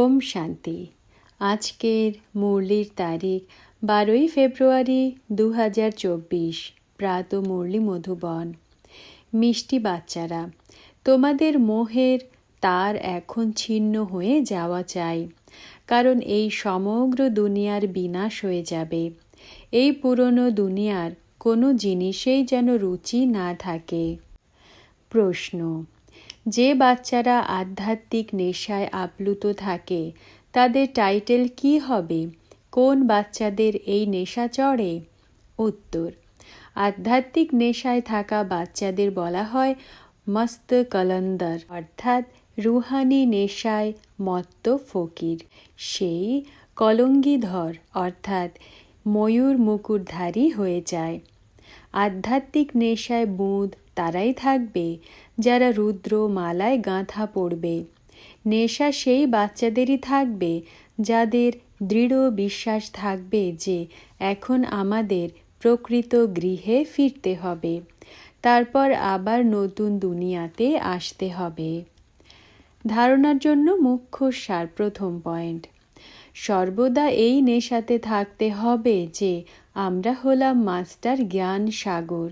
ওম শান্তি। আজকের মুরলির তারিখ বারোই ফেব্রুয়ারি দু হাজার চব্বিশ। প্রাত মুরলি মধুবন। মিষ্টি বাচ্চারা, তোমাদের মোহের তার এখন ছিন্ন হয়ে যাওয়া চাই, কারণ এই সমগ্র দুনিয়ার বিনাশ হয়ে যাবে। এই পুরনো দুনিয়ার কোনো জিনিসেই যেন রুচি না থাকে। প্রশ্ন যে বাচ্চারা আধ্যাত্মিক নেশায় আপ্লুত থাকে, তাদের টাইটেল কি হবে? কোন বাচ্চাদের এই নেশা চড়ে? উত্তর, আধ্যাত্মিক নেশায় থাকা বাচ্চাদের বলা হয় মস্ত কলন্দর, অর্থাৎ রুহানি নেশায় মত্ত ফকির। সেই কলঙ্গিধর, অর্থাৎ ময়ূর মুকুটধারী হয়ে যায়। আধ্যাত্মিক নেশায় বুঁদ তারাই থাকবে, যারা রুদ্র মালায় গাঁথা পড়বে। নেশা সেই বাচ্চাদেরই থাকবে, যাদের দৃঢ় বিশ্বাস থাকবে যে এখন আমাদের প্রকৃত গৃহে ফিরতে হবে। তারপর আবার নতুন দুনিয়াতে আসতে হবে। ধারণার জন্য মুখ্য সার প্রথম পয়েন্ট। সর্বদা এই নেশাতে থাকতে হবে যে আমরা হলাম মাস্টার জ্ঞান সাগর।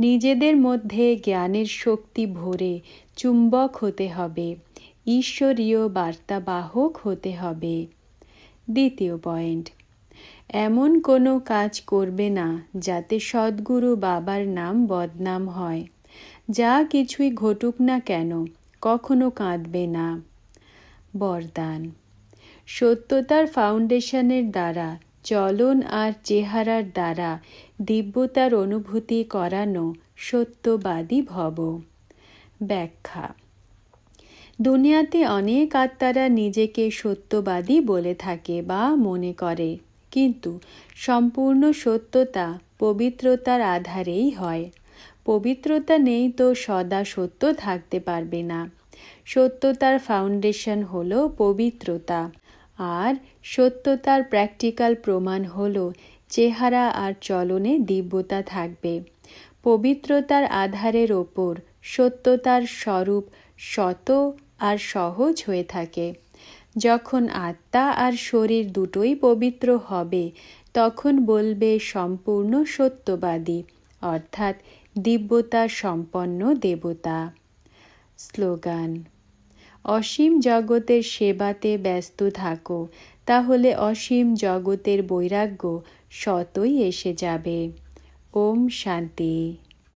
নিজেদের মধ্যে জ্ঞানের শক্তি ভরে চুম্বক হতে হবে। ঈশ্বরীয় বার্তাবাহক হতে হবে। দ্বিতীয় পয়েন্ট। এমন কোনো কাজ করবে না যাতে সদ্গুরু বাবার নাম বদনাম হয়। যা কিছুই ঘটুক না কেন, কখনো কাঁদবে না। বরদান। সত্যতার ফাউন্ডেশনের দ্বারা, চলন আর চেহারার দ্বারা, দিব্যতার অনুভূতি করানো সত্যবাদী ভব। ব্যাখ্যা। দুনিয়াতে অনেক আত্মারা নিজেকে সত্যবাদী বলে থাকে বা মনে করে, কিন্তু সম্পূর্ণ সত্যতা পবিত্রতার আধারেই হয়। পবিত্রতা নেই তো সদা সত্য থাকতে পারবে না। সত্যতার ফাউন্ডেশন হল পবিত্রতা, আর সত্যতার প্র্যাকটিক্যাল প্রমাণ হল চেহারা আর চলনে দিব্যতা থাকবে। পবিত্রতার আধারের ওপর সত্যতার স্বরূপ শত আর সহজ হয়ে থাকে। যখন আত্মা আর শরীর দুটোই পবিত্র হবে, তখন বলবে সম্পূর্ণ সত্যবাদী, অর্থাৎ দিব্যতা সম্পন্ন দেবতা। স্লোগান, অসীম জগতের সেবাতে ব্যস্ত থাকো, তাহলে অসীম জগতের বৈরাগ্য শতই এসে যাবে। ওম শান্তি।